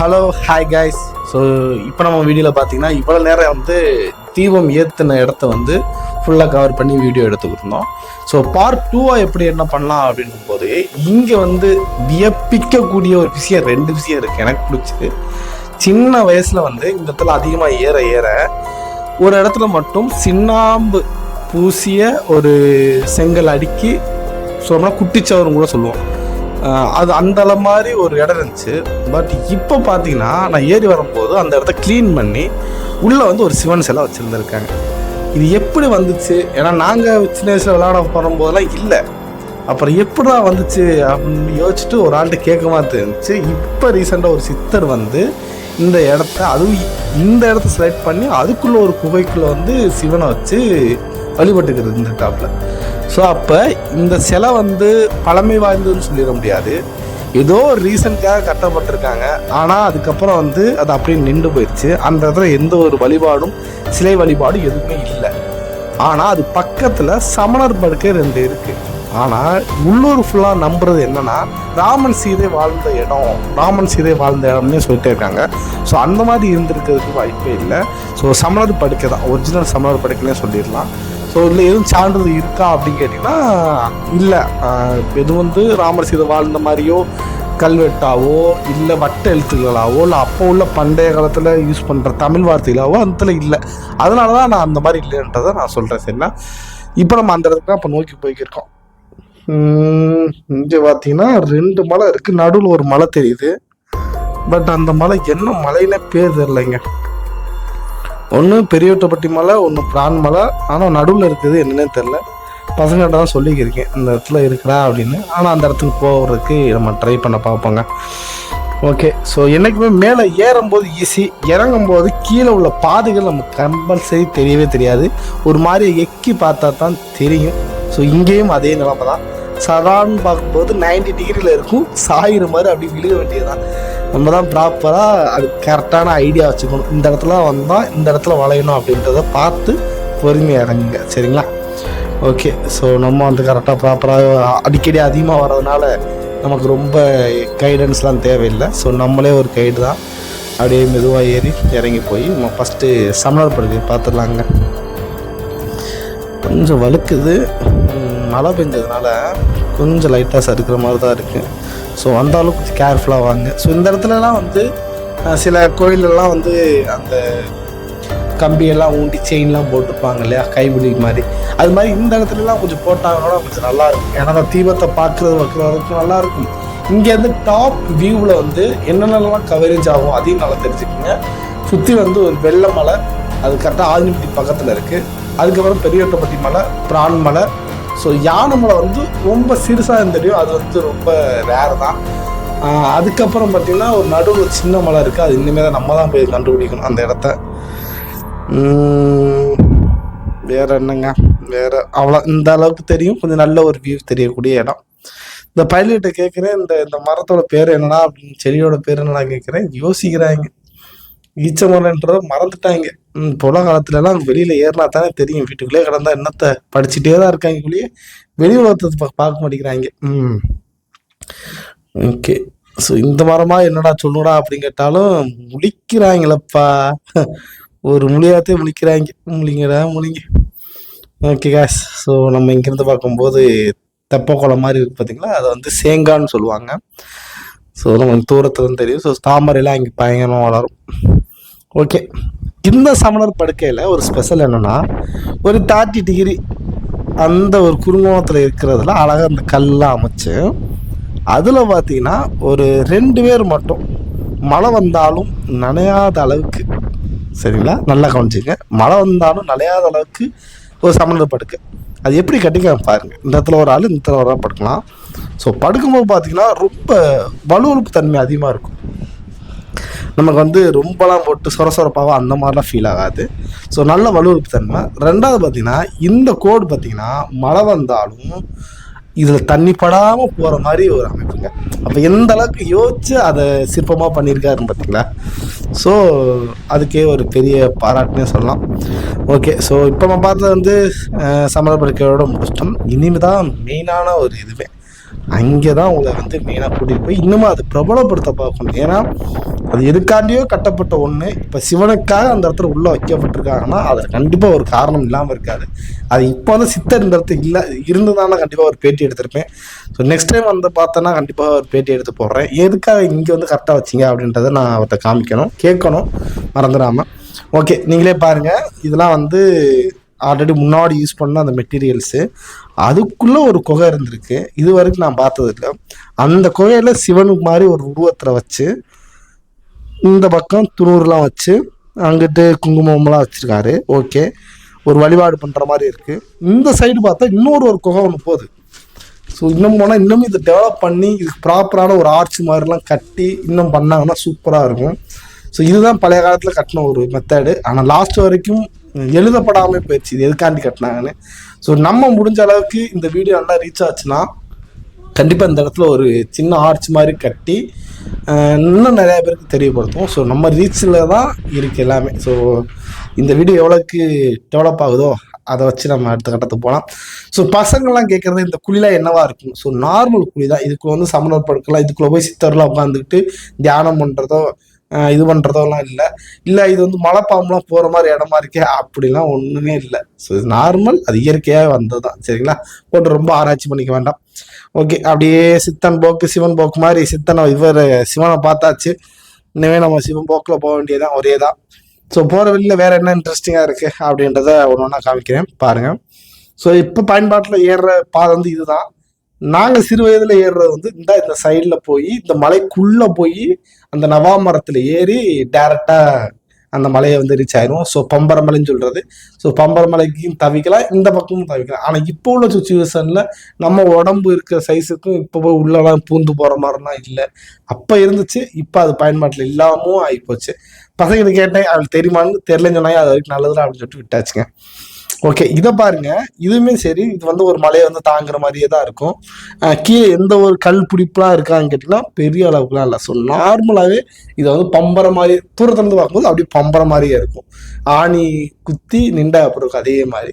Hello hi guys so இப்போ நம்ம வீடியோவில் பார்த்தீங்கன்னா இவ்வளோ நேரம் வந்து தீபம் ஏற்றின இடத்த வந்து ஃபுல்லாக கவர் பண்ணி வீடியோ எடுத்துக்கிட்டு ஸோ பார்ட் டூவாக எப்படி என்ன பண்ணலாம் அப்படின்னும் போது இங்கே வந்து வியப்பிக்கக்கூடிய ஒரு விஷயம் ரெண்டு விஷயம் இருக்குது எனக்கு பிடிச்சது. சின்ன வயசில் வந்து இந்த இடத்துல அதிகமாக ஏற ஏற ஒரு இடத்துல மட்டும் சின்னாம்பு பூசிய ஒரு செங்கல் அடுக்கி சொல்லணும்னா குட்டிச்சவரும் கூட சொல்லுவோம். அது அந்த மாதிரி ஒரு இடம் இருந்துச்சு. பட் இப்போ பார்த்தீங்கன்னா நான் ஏறி வரும்போது அந்த இடத்த க்ளீன் பண்ணி உள்ளே வந்து ஒரு சிவன் சிலை வச்சுருந்துருக்காங்க. இது எப்படி வந்துச்சு? ஏன்னா நாங்கள் சின்ன வயசில் விளையாட போகும்போதெல்லாம் இல்லை. அப்புறம் எப்படிடா வந்துச்சு அப்படின்னு யோசிச்சுட்டு ஒரு ஆள்கிட்ட கேட்க தெரிஞ்சு இருந்துச்சு. இப்போ ரீசெண்டாக ஒரு சித்தர் வந்து இந்த இடத்த அதுவும் இந்த இடத்த செலக்ட் பண்ணி அதுக்குள்ளே ஒரு குகைக்குள்ளே வந்து சிவனை வச்சு வழிபட்டுக்கிறது இந்த டாப்பில் ஸோ அப்போ இந்த சிலை வந்து பழமை வாய்ந்ததுன்னு சொல்லிட முடியாது. ஏதோ ஒரு ரீசனுக்காக கட்டப்பட்டிருக்காங்க. ஆனால் அதுக்கப்புறம் வந்து அது அப்படியே நின்று போயிடுச்சு அந்த இடத்துல எந்த ஒரு வழிபாடும் சிலை வழிபாடும் எதுவுமே இல்லை. ஆனால் அது பக்கத்தில் சமணர் படுக்கை ரெண்டு இருக்குது ஆனால் உள்ளூர் ஃபுல்லாக நம்புறது என்னென்னா ராமன் சீதை வாழ்ந்த இடம் ராமன் சீதை வாழ்ந்த இடம்னே சொல்லிட்டே இருக்காங்க. ஸோ அந்த மாதிரி இருந்திருக்கிறதுக்கு வாய்ப்பே இல்லை. ஸோ சமணர் படுக்கை தான். ஒரிஜினல் சமணர் படுக்கைன்னே சொல்லிடலாம். ஸோ இதில் எதுவும் சான்றிதழ் இருக்கா அப்படின்னு கேட்டிங்கன்னா இல்லை. இது வந்து ராமர் சீதை வாழ்ந்த மாதிரியோ கல்வெட்டாவோ இல்லை வட்ட எழுத்துக்களாவோ இல்லை அப்போ உள்ள பண்டைய காலத்தில் யூஸ் பண்ணுற தமிழ் வார்த்தைகளாவோ அந்த இல்லை. அதனால தான் நான் அந்த மாதிரி இல்லைன்றதை நான் சொல்கிறேன் சரிங்களா? இப்போ நம்ம அந்த இடத்துக்கு தான் இப்போ நோக்கி போய்க்கிருக்கோம். இங்கே பார்த்தீங்கன்னா ரெண்டு மலை இருக்குது நடுவில் ஒரு மலை தெரியுது. பட் அந்த மலை என்ன மலைன்னு பேர் தெரிலங்க ஒன்று பெரியவட்டப்பட்டி மலை ஒன்று பிரான் மலை. ஆனால் நடுவில் இருக்குது என்னன்னே தெரில பசங்கள்கிட்ட தான் சொல்லிக்கிருக்கேன் அந்த இடத்துல இருக்கிறா அப்படின்னு. ஆனால் அந்த இடத்துக்கு போகிறதுக்கு நம்ம ட்ரை பண்ண பார்ப்போங்க. ஓகே ஸோ என்றைக்குமே மேலே ஏறும்போது ஈஸி இறங்கும்போது கீழே உள்ள பாதைகள் நமக்கு கம்பல்சரி தெரியவே தெரியாது. ஒரு மாதிரி எக்கி பார்த்தா தான் தெரியும். ஸோ இங்கேயும் அதே நிலைமை தான் சதான்னு பார்க்கும்போது 90 டிகிரியில் இருக்கும். சாயிற மாதிரி அப்படி விழுக வேண்டியதுதான். நம்ம தான் ப்ராப்பராக அது கரெக்டான ஐடியா வச்சுக்கணும். இந்த இடத்துல வந்தால் இந்த இடத்துல வளையணும் அப்படின்றத பார்த்து பொறுமையாக இறங்குங்க. சரிங்களா? ஓகே ஸோ நம்ம வந்து கரெக்டாக ப்ராப்பராக அடிக்கடி அதிகமாக வர்றதுனால நமக்கு ரொம்ப கைடன்ஸ்லாம் தேவையில்லை. ஸோ நம்மளே ஒரு கைடு தான். அப்படியே மெதுவாக ஏறி இறங்கி போய் நம்ம ஃபஸ்ட்டு சமணர் படுக்கை பார்த்துடலாங்க. கொஞ்சம் வழுக்குது. மழை பெஞ்சதுனால கொஞ்சம் லைட்டாக சறுக்கிற மாதிரி தான் இருக்குது ஸோ வந்தாலும் கொஞ்சம் கேர்ஃபுல்லாக வாங்க. ஸோ இந்த இடத்துலலாம் வந்து சில கோயிலெல்லாம் வந்து அந்த கம்பியெல்லாம் ஊண்டி செயின்லாம் போட்டுப்பாங்க இல்லையா? கைபிடி மாதிரி. அது மாதிரி இந்த இடத்துலலாம் கொஞ்சம் போட்டாங்கன்னா கொஞ்சம் நல்லாயிருக்கும். ஏன்னா அந்த தீபத்தை பார்க்குறது வைக்கிற நல்லா இருக்கும் இங்கேருந்து டாப் வியூவில் வந்து என்னென்னலாம் கவரேஜ் ஆகும் அதையும் நல்லா தெரிஞ்சுக்கோங்க. சுற்றி வந்து ஒரு வெள்ளை மலை அது கரெக்டாக ஆதினிப்பட்டி பக்கத்தில் இருக்குது அதுக்கப்புறம் பெரியவட்டப்பட்டி மலை பிரான் மலை ஸோ யானை மலை வந்து ரொம்ப சிறுசாக இருந்தடியும் அது வந்து ரொம்ப ரேர் தான். அதுக்கப்புறம் பார்த்தீங்கன்னா ஒரு நடுவில் ஒரு சின்ன மலை இருக்குது அது இனிமேல் தான் நம்ம தான் போய் கண்டுபிடிக்கணும் அந்த இடத்த. வேறு வேற என்னங்க? வேற அவ்வளோ இந்த அளவுக்கு தெரியும். கொஞ்சம் நல்ல ஒரு வியூ தெரியக்கூடிய இடம். இந்த பைலட்டை கேட்குறேன் இந்த இந்த மரத்தோட பேர் என்னடா அப்படின்னு செடியோட பேர் என்னடா கேட்குறேன் யோசிக்கிறாங்க. ஈச்ச மரம்ன்றத மறந்துட்டாங்க. ம், இப்போ காலத்துலலாம் வெளியில் ஏறினா தானே தெரியும். வீட்டுக்குள்ளே கிடந்தா என்னத்தை படிச்சுட்டே தான் இருக்காங்க வெளியே வெளி உலகத்தை பா- பார்க்க மாட்டேங்கிறாங்க. ம். ஓகே. ஸோ இந்த மரமாக என்னடா சொல்லுடா அப்படின்னு கேட்டாலும் முழிக்கிறாங்களப்பா. ஒரு முழியாத்தே முழிக்கிறாங்க. முழிங்கடா முழிங்க. ஓகே காஸ் ஸோ நம்ம இங்கேருந்து பார்க்கும்போது தெப்பக்குளம் மாதிரி இருக்குது பார்த்தீங்களா அதை வந்து சேங்கான்னு சொல்லுவாங்க. ஸோ நம்ம தூரத்துல தெரியும். ஸோ தாமரைலாம் இங்கே பயங்கரமாக வளரும். ஓகே. இந்த சமணர் படுக்கையில் ஒரு ஸ்பெஷல் என்னென்னா ஒரு தேர்ட்டி டிகிரி அந்த ஒரு குறுங்கோணத்தில் இருக்கிறதுல அழகாக அந்த கல்லாம் அமைச்சு அதில் பார்த்தீங்கன்னா ஒரு ரெண்டு பேர் மட்டும் மழை வந்தாலும் நனையாத அளவுக்கு சரிங்களா? நல்லா கவனிச்சுங்க மழை வந்தாலும் நனையாத அளவுக்கு ஒரு சமணர் படுக்கை. அது எப்படி கட்டிக்கலாம் பாருங்க. இந்த இடத்துல ஒரு ஆள் இந்த இடத்துல ஒரு ஆள் படுக்கலாம். ஸோ படுக்கும்போது பார்த்தீங்கன்னா ரொம்ப வலுவழுப்பு தன்மை அதிகமாக இருக்கும். நமக்கு வந்து ரொம்பலாம் போட்டு சொர சொரப்பாவோ அந்த மாதிரிலாம் ஃபீல் ஆகாது. ஸோ நல்ல வலுவழுப்பு தன்மை ரெண்டாவது பார்த்தீங்கன்னா இந்த கோடு பார்த்தீங்கன்னா மழை வந்தாலும் இதில் தண்ணி படாமல் போகிற மாதிரி ஒரு அமைப்புங்க. அப்போ எந்த அளவுக்கு யோசிச்சு அதை சிற்பமாக பண்ணியிருக்காருன்னு பார்த்தீங்களா? ஸோ அதுக்கே ஒரு பெரிய பாராட்டுனே சொல்லலாம். ஓகே ஸோ இப்போ நம்ம பார்த்தது வந்து சமரப்படுக்கையோட முடிச்சிட்டோம். இனிமே தான் மெயினான ஒரு இதுவே. அங்கே தான் உங்களை வந்து மெயினாக கூட்டிகிட்டு போய் இன்னமும் அது பிரபலப்படுத்த பார்க்கணும். ஏன்னா அது எதுக்காண்டியோ கட்டப்பட்ட ஒன்று இப்போ சிவனுக்காக அந்த இடத்துல உள்ளே வைக்கப்பட்டிருக்காங்கன்னா அதில் கண்டிப்பாக ஒரு காரணம் இல்லாமல் இருக்காது. அது இப்போ வந்து சித்தர் இந்த இடத்துல இல்லை இருந்ததுனால கண்டிப்பாக ஒரு பேட்டி எடுத்திருப்பேன். ஸோ நெக்ஸ்ட் டைம் வந்து பார்த்தோன்னா கண்டிப்பாக ஒரு பேட்டி எடுத்து போடுறேன். எதுக்காக இங்கே வந்து கரெக்டாக வச்சிங்க அப்படின்றத நான் அவர்கிட்ட காமிக்கணும். கேட்கணும். மறந்துடாமல் ஓகே நீங்களே பாருங்கள் இதெல்லாம் வந்து ஆல்ரெடி முன்னாடி யூஸ் பண்ண அந்த மெட்டீரியல்ஸு அதுக்குள்ளே ஒரு குகை இருந்திருக்கு. இது வரைக்கும் நான் பார்த்ததில்ல அந்த குகையில் சிவனுக்கு மாதிரி ஒரு உருவத்தில் வச்சு இந்த பக்கம் துணூர்லாம் வச்சு அங்கிட்டு குங்குமம்லாம் வச்சுருக்காரு. ஓகே. ஒரு வழிபாடு பண்ணுற மாதிரி இருக்குது இந்த சைடு பார்த்தா இன்னொரு ஒரு குகை ஒன்று போகுது. ஸோ இன்னும் போனால் இன்னும் இதை டெவலப் பண்ணி இதுக்கு ப்ராப்பரான ஒரு ஆர்ச் மாதிரிலாம் கட்டி இன்னும் பண்ணாங்கன்னா சூப்பராக இருக்கும். ஸோ இதுதான் பழைய காலத்தில் கட்டின ஒரு மெத்தடு ஆனால் லாஸ்ட் வரைக்கும் எழுதப்படாமல் போயிடுச்சு. இது எதுக்காண்டி கட்டினாங்கன்னு. ஸோ நம்ம முடிஞ்ச அளவுக்கு இந்த வீடியோ நல்லா ரீச் ஆச்சுன்னா கண்டிப்பாக இந்த இடத்துல ஒரு சின்ன ஆர்ச் மாதிரி கட்டி இன்னும் நிறையா பேருக்கு தெரியப்படுத்தும் ஸோ நம்ம ரீச்சில் தான் இருக்குது எல்லாமே. ஸோ இந்த வீடியோ எவ்வளோக்கு டெவலப் ஆகுதோ அதை வச்சு நம்ம அடுத்த கட்டத்துக்கு போகலாம். ஸோ பசங்கள்லாம் கேட்குறது இந்த குழிலாம் என்னவா இருக்கும்? ஸோ நார்மல் குழி தான் இதுக்குள்ள வந்து சமணர் படுக்கலாம். இதுக்குள்ளே போய் சித்தர்லாம் உட்காந்துக்கிட்டு தியானம் பண்ணுறதோ இது பண்ணுறதோலாம் இல்லை. இல்லை இது வந்து மலைப்பாம்புலாம் போகிற மாதிரி இடமா இருக்கே அப்படிலாம் ஒன்றுமே இல்லை. ஸோ இது நார்மல் அது இயற்கையாக வந்தது தான் சரிங்களா? போட்டு ரொம்ப ஆராய்ச்சி பண்ணிக்க வேண்டாம். ஓகே அப்படியே சித்தன் போக்கு சிவன் போக்கு மாதிரி சித்தனை இவர் சிவனை பார்த்தாச்சு. இனிமேல் நம்ம சிவன் போக்கில் போக வேண்டியதான் ஒரே தான் ஸோ போகிற வழியில் வேற என்ன இன்ட்ரெஸ்டிங்காக இருக்குது அப்படின்றத ஒன்று ஒன்றா காமிக்கிறேன். பாருங்கள் ஸோ இப்போ பயன்பாட்டில் ஏறுற பாதை வந்து இதுதான். நாங்கள் சிறு வயதில் ஏறுறது வந்து இந்த இந்த சைடில் போய் இந்த மலைக்குள்ளே போய் அந்த நவா மரத்தில் ஏறி டேரெக்டாக அந்த மலையை வந்து ரீச் ஆயிரும் ஸோ பம்பரமலைன்னு சொல்கிறது ஸோ பம்பரமலைக்கும் தவிக்கலாம் இந்த பக்கமும் தவிக்கலாம். ஆனால் இப்போ உள்ள சுச்சுவேஷனில் நம்ம உடம்பு இருக்கிற சைஸுக்கும் இப்போ போய் உள்ளலாம் பூந்து போகிற மாதிரிலாம் இல்லை. அப்போ இருந்துச்சு இப்போ அது பயன்பாட்டில் இல்லாமல் ஆகிப்போச்சு பசங்களுக்கு கேட்டேன் அவளுக்கு தெரியுமான்னு? தெரிலன்னு சொன்னாங்க அது வரைக்கும் நல்லதுல அப்படின்னு சொல்லிட்டு விட்டாச்சுங்க. ஓகே இதை பாருங்க. இதுவுமே சரி இது வந்து ஒரு மலையை வந்து தாங்குற மாதிரியே தான் இருக்கும். கீழே எந்த ஒரு கல் பிடிப்புலாம் இருக்கான்னு கேட்டிங்கன்னா பெரிய அளவுக்குலாம் இல்லை. ஸோ நார்மலாகவே இதை வந்து பம்பர மாதிரி தூரத்துல இருந்து பார்க்கும்போது அப்படியே பம்பர மாதிரியே இருக்கும். ஆணி குத்தி நின்றா அப்புறம் அதே மாதிரி.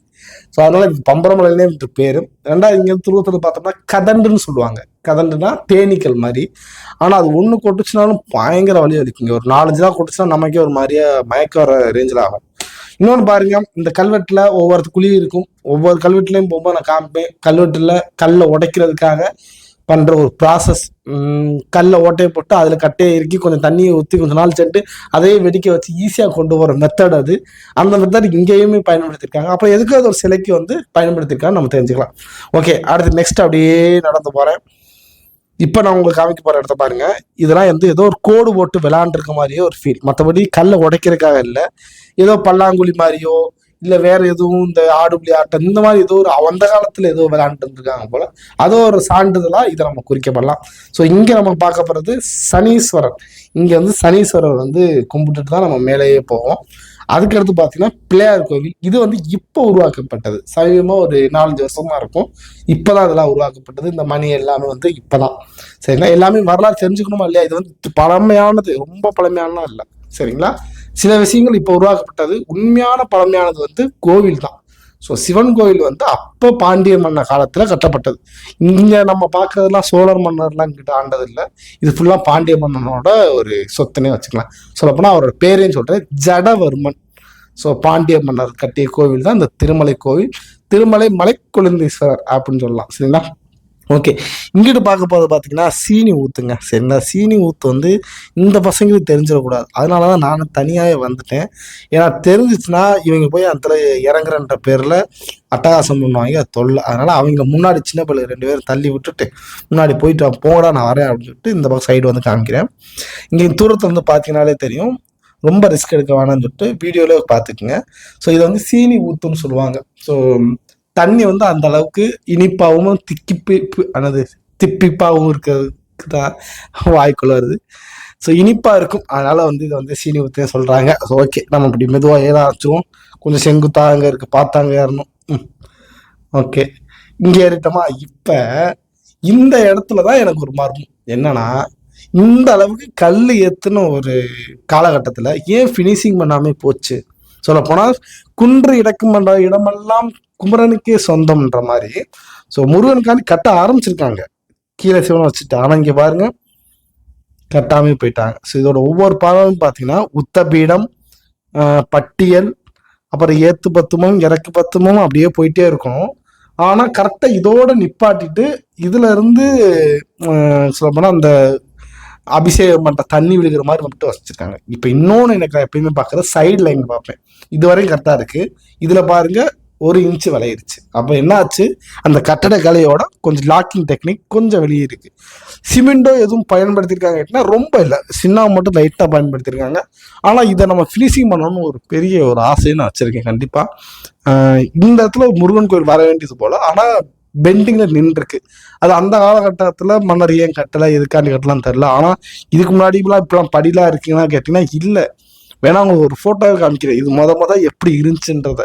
ஸோ அதனால இது பம்பரமலையிலே இது பேரு ரெண்டாவது இங்கே தூரத்தில் பார்த்தோம்னா கதண்டுன்னு சொல்லுவாங்க. கதண்டுனா தேனீக்கள் மாதிரி. ஆனால் அது ஒன்று கொட்டுச்சுனாலும் பயங்கர வலி வலிக்குங்க ஒரு நாலஞ்சு நாள் கொட்டுச்சுன்னா நமக்கே ஒரு மாதிரியா மயக்க வர ரேஞ்சில் ஆகும். இன்னொன்று பாருங்க இந்த கல்வெட்டில் ஒவ்வொரு குழி இருக்கும். ஒவ்வொரு கல்வெட்டுலையும் போகும்போது நான் காமிப்பேன். கல்வெட்டில் கல்லை உடைக்கிறதுக்காக பண்ணுற ஒரு ப்ராசஸ் கல்லை ஓட்டையை போட்டு அதில் கட்டையை இறுக்கி கொஞ்சம் தண்ணியை ஊற்றி கொஞ்சம் நாள் சென்று அதையே வெடிக்க வச்சு ஈஸியாக கொண்டு வர மெத்தட் அது. அந்த மெத்தட் இங்கேயுமே பயன்படுத்தியிருக்காங்க அப்புறம் எதுக்கு அது ஒரு சிலைக்கு வந்து பயன்படுத்தியிருக்காங்க நம்ம தெரிஞ்சுக்கலாம். ஓகே அடுத்து நெக்ஸ்ட் அப்படியே நடந்து போகிறேன் இப்போ நான் உங்களுக்கு காமிக்க போகிற இடத்த பாருங்க. இதெல்லாம் வந்து ஏதோ ஒரு கோடு போட்டு விளாண்டுருக்க மாதிரியே ஒரு ஃபீல் மற்றபடி கல்லை உடைக்கிறதுக்காக இல்லை. ஏதோ பல்லாங்குழி மாதிரியோ இல்லை வேற எதுவும் இந்த ஆடுபுலி ஆட்டம் இந்த மாதிரி ஏதோ ஒரு அந்த காலத்தில் ஏதோ விளையாண்டு போல. அதோ ஒரு சான்றிதழாக இதை நம்ம குறிக்கப்படலாம். ஸோ இங்கே நம்ம பார்க்க போகிறது சனீஸ்வரர். இங்கே வந்து சனீஸ்வரர் வந்து கும்பிட்டுட்டு தான் நம்ம மேலேயே போவோம். அதுக்கடுத்து பார்த்தீங்கன்னா பிள்ளையார் கோவில் இது வந்து இப்போ உருவாக்கப்பட்டது. சமீபமாக ஒரு நாலஞ்சு வருஷமா இருக்கும். இப்போதான் இதெல்லாம் உருவாக்கப்பட்டது. இந்த மணி எல்லாமே வந்து இப்போதான். சரிங்களா? எல்லாமே வரலாறு தெரிஞ்சுக்கணுமா இல்லையா? இது வந்து பழமையானது. ரொம்ப பழமையானலாம் இல்லை. சரிங்களா? சில விஷயங்கள் இப்போ உருவாக்கப்பட்டது. உண்மையான பழமையானது வந்து கோவில் தான் ஸோ சிவன் கோவில் வந்து அப்போ பாண்டிய மன்னர் காலத்தில் கட்டப்பட்டது. இங்கே நம்ம பார்க்கறதுலாம் சோழர் மன்னர்லாம் கிட்ட ஆண்டது இல்லை இது ஃபுல்லாக பாண்டிய மன்னனோட ஒரு சொத்துனே வச்சுக்கலாம். சொல்லப்போனால் அவரோட பேரையும் சொல்கிறேன் ஜடவர்மன். ஸோ பாண்டிய மன்னர் கட்டிய கோவில் தான் இந்த திருமலை கோவில். திருமலை மலைக்குழந்தீஸ்வரர் அப்படின்னு சொல்லலாம். சரிங்களா? ஓகே இங்கிட்டு பார்க்க போகிறது பார்த்தீங்கன்னா சீனி ஊத்துங்க. சரிங்களா? சீனி ஊத்து வந்து இந்த பசங்களுக்கு தெரிஞ்சிடக்கூடாது. அதனால தான் நான் தனியாகவே வந்துட்டேன். ஏன்னா தெரிஞ்சிச்சுன்னா இவங்க போய் அந்த இறங்குறன்ற பேரில் அட்டகாசம் பண்ணுவாங்க தொல்லை. அதனால் அவங்க முன்னாடி சின்ன பிள்ளை ரெண்டு பேரும் தள்ளி விட்டுட்டு முன்னாடி போயிட்டு போடா நான் வரேன் அப்படின்னு சொல்லிட்டு இந்த பக்கம் சைடு வந்து காமிக்கிறேன். இங்கே தூரத்தில் வந்து பார்த்தீங்கனாலே தெரியும். ரொம்ப ரிஸ்க் எடுக்க வேணாம்னு சொல்லிட்டு வீடியோவில் பார்த்துக்குங்க ஸோ இதை வந்து சீனி ஊத்துன்னு சொல்லுவாங்க. ஸோ தண்ணி வந்து அந்த அளவுக்கு இனிப்பாகவும் திக்கிப்பி பி- திப்பிப்பாகவும் இருக்கிறதுக்கு தான் வாய்க்குள்ள வருது. ஸோ இனிப்பாக இருக்கும். அதனால் வந்து இதை வந்து சீனி ஊற்றே சொல்கிறாங்க ஸோ ஓகே நம்ம இப்படி மெதுவாக ஏதாச்சும் கொஞ்சம் செங்குத்தாக அங்கே இருக்குது பார்த்தாங்க ஏறணும். ம். ஓகே இங்கே ஏறிட்டோமா? இப்போ இந்த இடத்துல தான் எனக்கு ஒரு மர்மம். என்னன்னா இந்த அளவுக்கு கல் ஏற்றுன ஒரு காலகட்டத்தில் ஏன் ஃபினிஷிங் பண்ணாமே போச்சு? சொல்ல போனால் குன்று இடக்கும் இடமெல்லாம் குமரனுக்கே சொந்தம்ன்ற மாதிரி. ஸோ முருகனுக்காண்டி கட்ட ஆரம்பிச்சிருக்காங்க. கீழே சிவனை வச்சுட்டு ஆனால் இங்கே பாருங்க கட்டாமே போயிட்டாங்க. ஸோ இதோட ஒவ்வொரு பாடலும் பார்த்தீங்கன்னா உத்தபீடம் பட்டியல் அப்புறம் ஏத்து பத்துமும் இறக்கு பத்துமும் அப்படியே போயிட்டே இருக்கும். ஆனால் கரெக்டாக இதோட நிப்பாட்டிட்டு இதுல இருந்து சொல்ல போனால் அந்த அபிஷேகம் பண்ற தண்ணி விழுகிற மாதிரி மட்டும் வச்சிருக்காங்க. இப்போ இன்னொன்று எனக்கு நான் எப்பயுமே பார்க்குறது சைடு லைன் பார்ப்பேன். இது வரையும் கரெக்டாக இருக்கு. இதுல பாருங்க ஒரு இன்ச்சு விளையிருச்சு அப்போ என்ன ஆச்சு அந்த கட்டட கலையோட கொஞ்சம் லாக்கிங் டெக்னிக் கொஞ்சம் வெளியே இருக்கு. சிமெண்டோ எதுவும் பயன்படுத்தியிருக்காங்க கேட்டினா ரொம்ப இல்லை. சின்ன மட்டும் லைட்டாக பயன்படுத்தியிருக்காங்க. ஆனால் இதை நம்ம ஃபினிஷிங் பண்ணணும்னு ஒரு பெரிய ஒரு ஆசையை நான் வச்சிருக்கேன் கண்டிப்பாக இந்த இடத்துல முருகன் கோயில் வர வேண்டியது போல. ஆனால் பெண்டிங்ல நின்றுருக்கு. அது அந்த காலகட்டத்தில் மன்னர் ஏன் கட்டலை எதுக்காண்டி கட்டலாம் தெரில ஆனால் இதுக்கு முன்னாடி இப்பெல்லாம் இப்பெல்லாம் படிலாம் இருக்குன்னா கேட்டிங்கன்னா இல்லை. வேணா உங்களுக்கு ஒரு ஃபோட்டோவை காமிக்கிறேன். இது மொத மொதல் எப்படி இருந்துச்சுன்றத.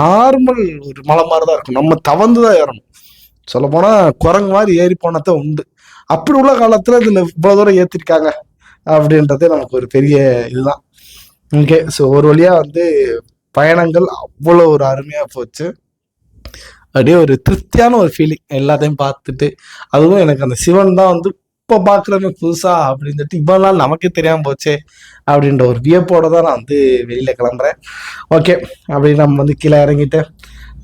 நார்மல் ஒரு மலை மாதிரி தான் இருக்கும். நம்ம தவந்து தான் ஏறணும். சொல்ல போனால் குரங்கு மாதிரி ஏறி போனதான் உண்டு. அப்படி உள்ள காலத்தில் இதில் இவ்வளோ தூரம் ஏற்றிருக்காங்க அப்படின்றதே நமக்கு ஒரு பெரிய இதுதான். ஓகே ஸோ ஒரு வழியாக வந்து பயணங்கள் அவ்வளோ ஒரு அருமையாக போச்சு. அப்படியே ஒரு திருப்தியான ஒரு ஃபீலிங் எல்லாத்தையும் பார்த்துட்டு அதுவும் எனக்கு அந்த சிவன் தான் வந்து இப்போ பார்க்குறமே புதுசா அப்படின்னு சொல்லிட்டு இவ்வளோ நாள் நமக்கே தெரியாமல் போச்சே அப்படின்ற ஒரு வியப்போட தான் நான் வந்து வெளியில் கிளம்புறேன். ஓகே அப்படி நம்ம வந்து கீழே இறங்கிட்டு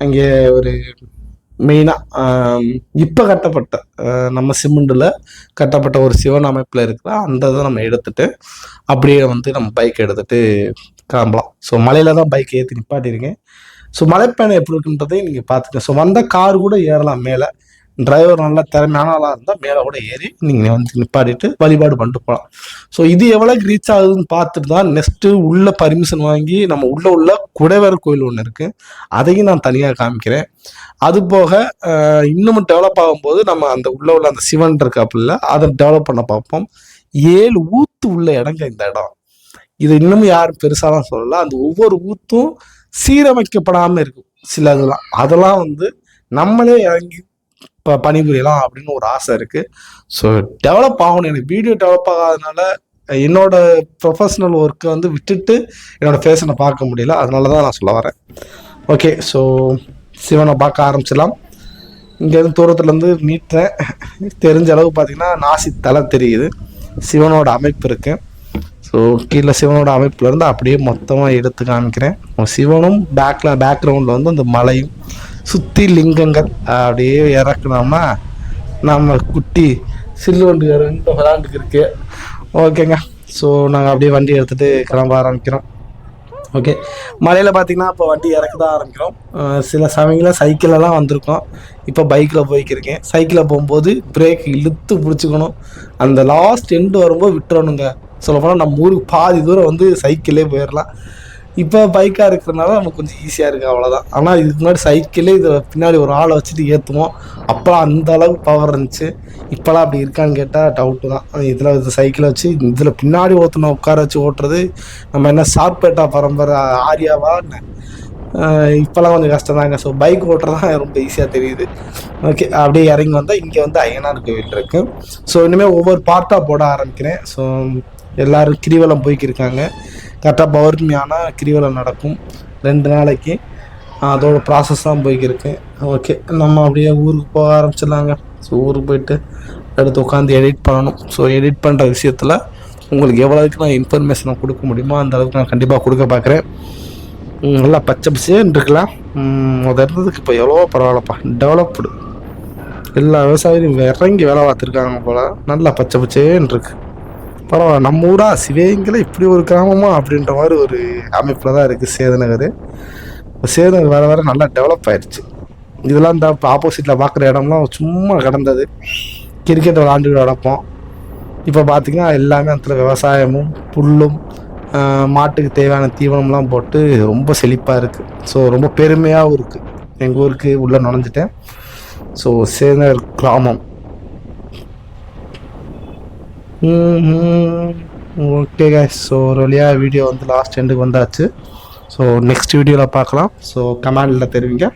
அங்கே ஒரு மெயினாக இப்போ கட்டப்பட்ட நம்ம சிமெண்டில் கட்டப்பட்ட ஒரு சிவன் அமைப்பில் இருக்கிற அந்த இதை நம்ம எடுத்துட்டு அப்படியே வந்து நம்ம பைக் எடுத்துட்டு கிளம்பலாம். ஸோ மலையில் தான் பைக் ஏற்றி நிப்பாட்டியிருக்கேன். ஸோ மலைப்பயணம் எப்படி இருக்குன்றதையும் நீங்கள் பார்த்துக்க ஸோ வந்த கார் கூட ஏறலாம் மேலே. டிரைவர் நல்லா திறமையான இருந்தால் மேலே கூட ஏறி நீங்கள் வந்து நிப்பாடிட்டு வழிபாடு பண்ணிட்டு போகலாம் ஸோ இது எவ்வளோக்கு ரீச் ஆகுதுன்னு பார்த்துட்டு தான் நெக்ஸ்ட்டு உள்ள பர்மிஷன் வாங்கி நம்ம உள்ள உள்ள குடைவர கோயில் ஒன்று இருக்குது அதையும் நான் தனியாக காமிக்கிறேன். அது போக இன்னமும் டெவலப் ஆகும்போது நம்ம அந்த உள்ள உள்ள அந்த சிவன் இருக்காப்புல அதை டெவலப் பண்ண பார்ப்போம். ஏழு ஊத்து உள்ள இடங்க இந்த இடம். இது இன்னமும் யாரும் பெருசாலாம் சொல்லல. அந்த ஒவ்வொரு ஊத்தும் சீரமைக்கப்படாமல் இருக்கும். சில இதெல்லாம் அதெல்லாம் வந்து நம்மளே இறங்கி ப பணிபுரியலாம் அப்படின்னு ஒரு ஆசை இருக்குது ஸோ டெவலப் ஆகணும். எனக்கு வீடியோ டெவலப் ஆகாதனால என்னோட ப்ரொஃபஷனல் ஒர்க்கை வந்து விட்டுட்டு என்னோட ஃபேஷனை பார்க்க முடியல. அதனால தான் நான் சொல்ல வரேன். ஓகே ஸோ சிவனை பார்க்க ஆரம்பிச்சிடலாம். இங்கேருந்து தூரத்துலேருந்து நீட்டுறேன். தெரிஞ்ச அளவு பார்த்தீங்கன்னா நாசி தலை தெரியுது. சிவனோட அமைப்பு இருக்குது ஸோ கீழே சிவனோட அமைப்புலேருந்து அப்படியே மொத்தமாக எடுத்து காமிக்கிறேன். சிவனும் பேக்கில் பேக்ரவுண்டில் வந்து அந்த மலையும் சுற்றி லிங்கங்கள் அப்படியே இறக்குனோம்னா நம்ம குட்டி சில்லு வண்டி ரெண்டு விளாண்டுக்கு இருக்கு ஓகேங்க. ஸோ நாங்கள் அப்படியே வண்டி எடுத்துகிட்டு கிளம்ப ஆரம்பிக்கிறோம். ஓகே. மலையில் பார்த்தீங்கன்னா இப்போ வண்டி இறக்க தான் ஆரம்பிக்கிறோம். சில சமயங்களில் சைக்கிளெல்லாம் வந்திருக்கோம். இப்போ பைக்கில் போய்க்கிருக்கேன் சைக்கிளில் போகும்போது பிரேக் இழுத்து பிடிச்சிக்கணும். அந்த லாஸ்ட் எண்டு வரும்போது விட்டுறணுங்க. சொல்லப்போனால் நம்ம ஊருக்கு பாதி தூரம் வந்து சைக்கிளே போயிடலாம் இப்போ பைக்காக இருக்கிறனால நமக்கு கொஞ்சம் ஈஸியாக இருக்குது அவ்வளோதான் ஆனால் இதுக்கு முன்னாடி சைக்கிளே இதை பின்னாடி ஒரு ஆளை வச்சுட்டு ஏற்றுவோம் அப்போலாம் அந்த அளவுக்கு பவர் இருந்துச்சு. இப்போலாம் அப்படி இருக்கான்னு கேட்டால் டவுட்டு தான். இதில் இது சைக்கிளை வச்சு இதில் பின்னாடி ஓட்டணும் உட்கார வச்சு ஓட்டுறது நம்ம என்ன சார்பேட்டா பரம்பரை ஆரியாவா என்ன? இப்போலாம் கொஞ்சம் கஷ்டம் தாங்க. ஸோ பைக் ஓட்டுறது தான் ரொம்ப ஈஸியாக தெரியுது. ஓகே அப்படியே இறங்கி வந்தால் இங்கே வந்து ஐயனார் கோவில் இருக்கு. ஸோ இனிமேல் ஒவ்வொரு பார்ட்டாக போட ஆரம்பிக்கிறேன். ஸோ எல்லாரும் கிரிவலம் போய்க்கிருக்காங்க. கரெக்டாக பௌர்ணமியான கிரிவலம் நடக்கும். ரெண்டு நாளைக்கு. அதோட ப்ராசஸ் தான் போய்க்கிருக்கு. ஓகே நம்ம அப்படியே ஊருக்கு போக ஆரம்பிச்சிடலாங்க. ஸோ ஊருக்கு போயிட்டு அடுத்து உட்காந்து எடிட் பண்ணணும். ஸோ எடிட் பண்ணுற விஷயத்தில் உங்களுக்கு எவ்வளோக்கு நான் இன்ஃபர்மேஷனை கொடுக்க முடியுமோ அந்த அளவுக்கு நான் கண்டிப்பாக கொடுக்க பார்க்குறேன். நல்லா பச்சை பசேன்னு இருக்கலாம். அது இருந்ததுக்கு இப்போ எவ்வளோ பரவாயில்லப்பா. டெவலப்டு எல்லா விவசாயிகளும் இறங்கி வேலை பார்த்துருக்காங்க போல. நல்லா பச்சை பச்சேன்னு இருக்குது பரவாயில்ல. நம்ம ஊரா? சிவேங்கில் இப்படி ஒரு கிராமமா? அப்படின்ற மாதிரி ஒரு அமைப்பில் தான் இருக்குது சேதுநகர். இப்போ சேதுநகர் வேறு வர நல்லா டெவலப் ஆயிடுச்சு இதெல்லாம் இந்த ஆப்போசிட்டில் பார்க்குற இடம்லாம் சும்மா கிடந்தது. கிரிக்கெட் விளாண்டு நடப்போம் இப்போ பார்த்திங்கன்னா எல்லாமே அந்த விவசாயமும் புல்லும் மாட்டுக்கு தேவையான தீவனம்லாம் போட்டு ரொம்ப செழிப்பாக இருக்குது ஸோ ரொம்ப பெருமையாகவும் இருக்குது எங்கள் ஊருக்கு உள்ளே நுழைஞ்சிட்டேன். ஸோ சேதுநகர் கிராமம். ஓகே கைஸ் ஸோ ஒரு வழியாக வீடியோ வந்து லாஸ்ட் எண்டுக்கு வந்தாச்சு. ஸோ நெக்ஸ்ட் வீடியோவில் பார்க்கலாம். ஸோ கமெண்டில் தெரிவிங்க.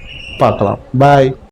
பார்க்கலாம். பாய்